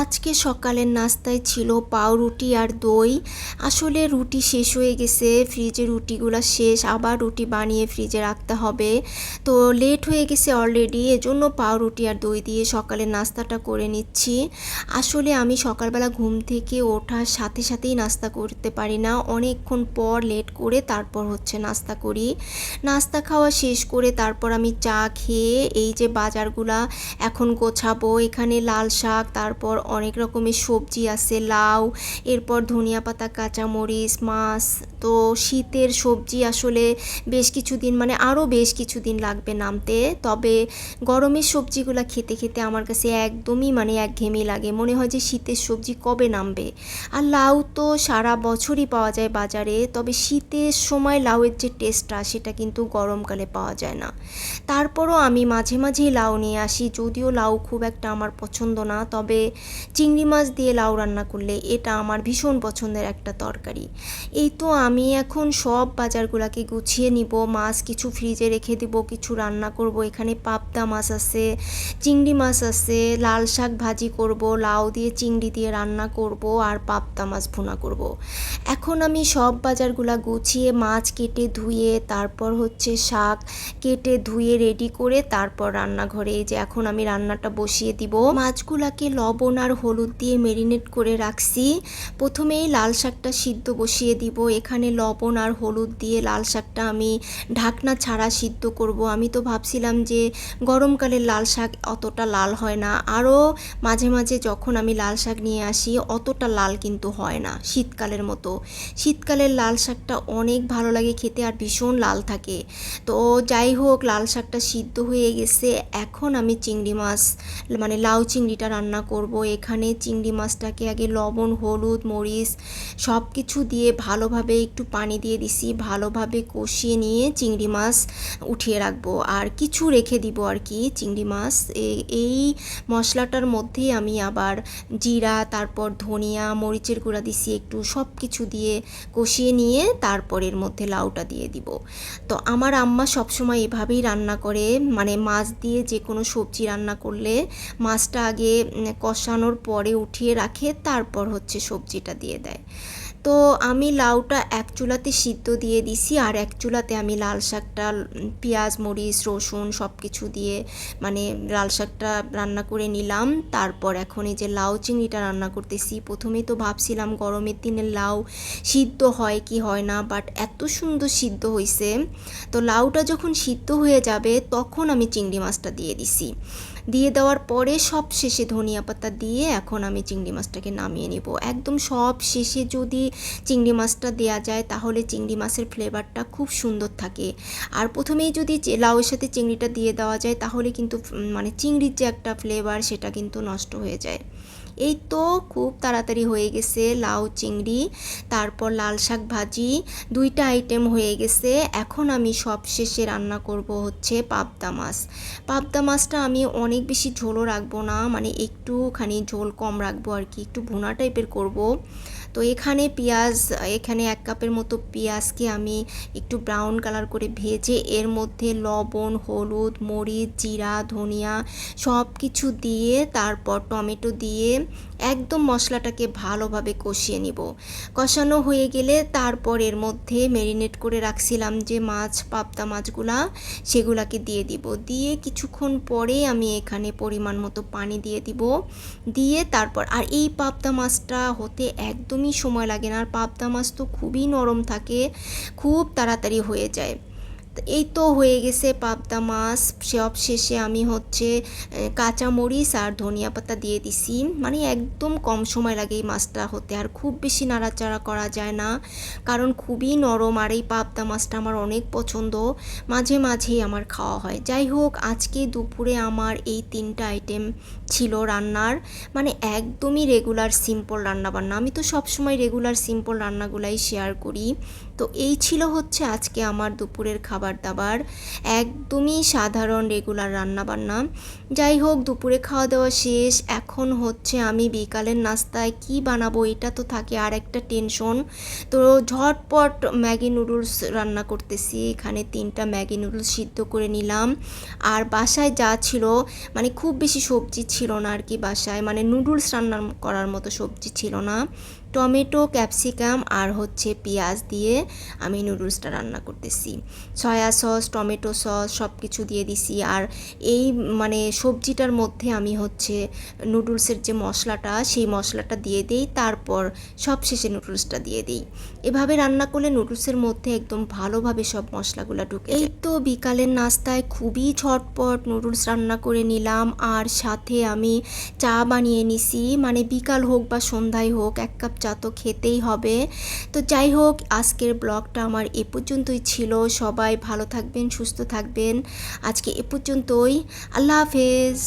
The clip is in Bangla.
আজকে সকালের নাস্তায় ছিল পাউরুটি আর দই। আসলে রুটি শেষ হয়ে গেছে, ফ্রিজে রুটিগুলো শেষ, আবার রুটি বানিয়ে ফ্রিজে রাখতে হবে। তো লেট হয়ে গেছে অলরেডি এজন্য পাউরুটি আর দই দিয়ে সকালের নাস্তাটা করে নিচ্ছি। আসলে আমি সকালবেলা ঘুম থেকে ওঠার সাথে সাথেই নাস্তা করতে পারি না। অনেকক্ষণ পর লেট করে তারপর হচ্ছে নাস্তা করি। নাস্তা খাওয়া শেষ করে তারপর আমি চা খেয়ে এই যে বাজারগুলা এখন গোছাবো, এখানে লাল শাক, তারপর অনেক রকমের সবজি আছে লাউ এরপর ধনিয়া পাতা কাঁচামরিচ মাছ তো শীতের সবজি আসলে বেশ কিছুদিন মানে আরও বেশ কিছুদিন লাগবে নামতে। তবে গরমের সবজিগুলো খেতে খেতে আমার কাছে একদমই মানে একঘেয়েমি লাগে। মনে হয় যে শীতের সবজি কবে নামবে। আর লাউ তো সারা বছরই পাওয়া যায় বাজারে, তবে শীতের সময় লাউয়ের যে টেস্টটা সেটা কিন্তু গরমকালে পাওয়া যায় না। তারপরও আমি মাঝে মাঝেই লাউ নিয়ে আসি, যদিও লাউ খুব একটা আমার পছন্দ না, তবে চিংড়ি মাছ দিয়ে লাউ রান্না করলে এটা আমার ভীষণ পছন্দের একটা তরকারি। এই তো আমি এখন সব বাজারগুলোকে গুছিয়ে নিব, মাছ কিছু ফ্রিজে রেখে দিব, কিছু রান্না করব, এখানে পাবদা মাছ আছে, চিংড়ি মাছ আছে, লাল শাক ভাজি করব, লাউ দিয়ে চিংড়ি দিয়ে রান্না করব আর পাবদা মাছ ভুনা করব। এখন আমি সব বাজারগুলা গুছিয়ে মাছ কেটে ধুয়ে, তারপর হচ্ছে শাক কেটে ধুয়ে রেডি করে তারপর রান্নাঘরে, এই যে এখন আমি রান্নাটা বসিয়ে দিব। মাছগুলাকে লবণ আর হলুদ দিয়ে মেরিনেট করে রাখছি। প্রথমেই লাল শাকটা সিদ্ধ বসিয়ে দিব, এখানে লবণ আর হলুদ দিয়ে লাল শাকটা আমি ঢাকনা ছাড়া সিদ্ধ করব। আমি তো ভাবছিলাম যে গরমকালের লাল শাক অতটা লাল হয় না। আরও মাঝে মাঝে যখন আমি লাল শাক নিয়ে আসি, অতটা লাল কিন্তু হয় না শীতকালের মতো। শীতকালের লাল শাকটা অনেক ভালো লাগে খেতে আর ভীষণ লাল থাকে। তো যাই হোক, লাল শাকটা সিদ্ধ হয়ে গেছে। এখন আমি চিংড়ি মাছ মানে লাউ চিংড়িটা রান্না করব। এখানে চিংড়ি মাছটাকে আগে লবণ, হলুদ, মরিচ সব কিছু দিয়ে ভালোভাবে একটু পানি দিয়ে দিছি, ভালোভাবে কষিয়ে নিয়ে চিংড়ি মাছ উঠিয়ে রাখব। আর কিছু রেখে দিব আর কি চিংড়ি মাছ। এই মশলাটার মধ্যেই আমি আবার জিরা, তারপর ধনিয়া, মরিচের গুঁড়া দিছি একটু সব কিছু দিয়ে কষিয়ে নিয়ে তারপর এর মধ্যে লাউটা দিয়ে দিব। তো আমার আম্মা সবসময় এভাবেই রান্না করে মানে মাছ দিয়ে যে কোনো সবজি রান্না করলে মাছটা আগে কষানোর পরে উঠিয়ে রাখে, তারপর হচ্ছে সবজিটা দিয়ে দেয়। তো আমি লাউটা এক চুলাতে সিদ্ধ দিয়ে দিছি আর এক চুলাতে আমি লাল শাকটা পেঁয়াজ, মরিচ, রসুন সব কিছু দিয়ে মানে লাল শাকটা রান্না করে নিলাম। তারপর এখন এই যে লাউ চিংড়িটা রান্না করতেছি, প্রথমে তো ভাবছিলাম গরমের দিনে লাউ সিদ্ধ হয় কি হয় না বাট এত সুন্দর সিদ্ধ হয়েছে তো লাউটা যখন সিদ্ধ হয়ে যাবে তখন আমি চিংড়ি মাছটা দিয়ে দিছি। দিয়ে দেওয়ার পরে সব শেষে ধনিয়া পাতা দিয়ে এখন আমি চিংড়ি মাছটাকে নামিয়ে নিব। একদম সব শেষে যদি চিংড়ি মাছটা দেওয়া যায় তাহলে চিংড়ি মাছের ফ্লেভারটা খুব সুন্দর থাকে। আর প্রথমেই যদি লাউয়ের সাথে চিংড়িটা দিয়ে দেওয়া যায় তাহলে কিন্তু মানে চিংড়ির যে একটা ফ্লেভার সেটা কিন্তু নষ্ট হয়ে যায়। এই তো খুব তাড়াতাড়ি হয়ে গেছে লাউ, চিংড়ি, তারপর লাল শাক ভাজি, দুইটা আইটেম হয়ে গেছে। এখন আমি সব শেষে রান্না করব হচ্ছে পাবদা মাছ। পাবদা মাছটা আমি অনেক বেশি ঝোলও রাখব না মানে একটুখানি ঝোল কম রাখব আর কি একটু ভুনা টাইপের করব। তো এখানে পেঁয়াজ, এখানে এক কাপের মতো পেঁয়াজকে আমি একটু ব্রাউন কালার করে ভেজে এর মধ্যে লবণ, হলুদ, মরিচ, জিরা, ধনিয়া সব কিছু দিয়ে, তারপর টমেটো দিয়ে একদম মশলাটাকে ভালোভাবে কষিয়ে নিব। কষানো হয়ে গেলে তারপর এর মধ্যে ম্যারিনেট করে রাখছিলাম যে মাছ, পাবদা মাছগুলা, সেগুলাকে দিয়ে দিব। দিয়ে কিছুক্ষণ পরে আমি এখানে পরিমাণ মতো পানি দিয়ে দিব। দিয়ে তারপর, আর এই পাবদা মাছটা হতে একদমই সময় লাগে না। আর পাবদা মাছ তো খুবই নরম থাকে, খুব তাড়াতাড়ি হয়ে যায়। এই তো হয়ে গেছে পাবদা মাছ। সব শেষে আমি হচ্ছে এ, কাঁচা মরিচ আর ধনিয়া পাতা দিয়ে দিছি। মানে একদম কম সময় লাগে এই মাছটা হতে। আর খুব বেশি নাড়াচাড়া করা যায় না। কারণ খুবই নরম আর এই পাবদা মাছটা আমার অনেক পছন্দ। মাঝে মাঝেই আমার খাওয়া হয়। যাই হোক আজকে দুপুরে আমার এই তিনটা আইটেম ছিল রান্নার। মানে একদমই রেগুলার সিম্পল রান্না বান্না আমি তো সবসময় রেগুলার সিম্পল রান্নাগুলাই শেয়ার করি। তো এই ছিল হচ্ছে আজকে আমার দুপুরের খাবার দাবার। একদমই সাধারণ রেগুলার রান্নাবান্না। যাই হোক, দুপুরে খাওয়া দাওয়া শেষ। এখন হচ্ছে আমি বিকালের নাস্তায় কি বানাবো এটা তো থাকে আর একটা টেনশন তো ঝটপট ম্যাগি নুডলস রান্না করতেছি। এখানে তিনটা ম্যাগি নুডলস সিদ্ধ করে নিলাম। আর বাসায় যা ছিল মানে খুব বেশি সবজি ছিল না আর কি বাসায়। মানে নুডলস রান্না করার মতো সবজি ছিল না। টমেটো, ক্যাপসিকাম আর হচ্ছে পেঁয়াজ দিয়ে আমি নুডলসটা রান্না করতেছি। সয়া সস, টমেটো সস সব কিছু দিয়ে দিছি আর এই মানে সবজিটার মধ্যে আমি হচ্ছে নুডলসের যে মশলাটা, সেই মশলাটা দিয়ে দিই, তারপর সব শেষে নুডলসটা দিয়ে দিই। এভাবে রান্না করলে নুডলসের মধ্যে একদম ভালোভাবে সব মশলাগুলো ঢুকে এই তো বিকালের নাস্তায় খুবই ঝটপট নুডলস রান্না করে নিলাম আর সাথে আমি চা বানিয়ে নিছি। মানে বিকাল হোক বা সন্ধ্যায় হোক, এক কাপ চা তো খেতেই হবে। তো যাই হোক, আজকের ব্লগটা আমার এ পর্যন্তই ছিল। সবাই ভালো থাকবেন, সুস্থ থাকবেন। আজকে এ পর্যন্তই। আল্লাহ হাফেজ।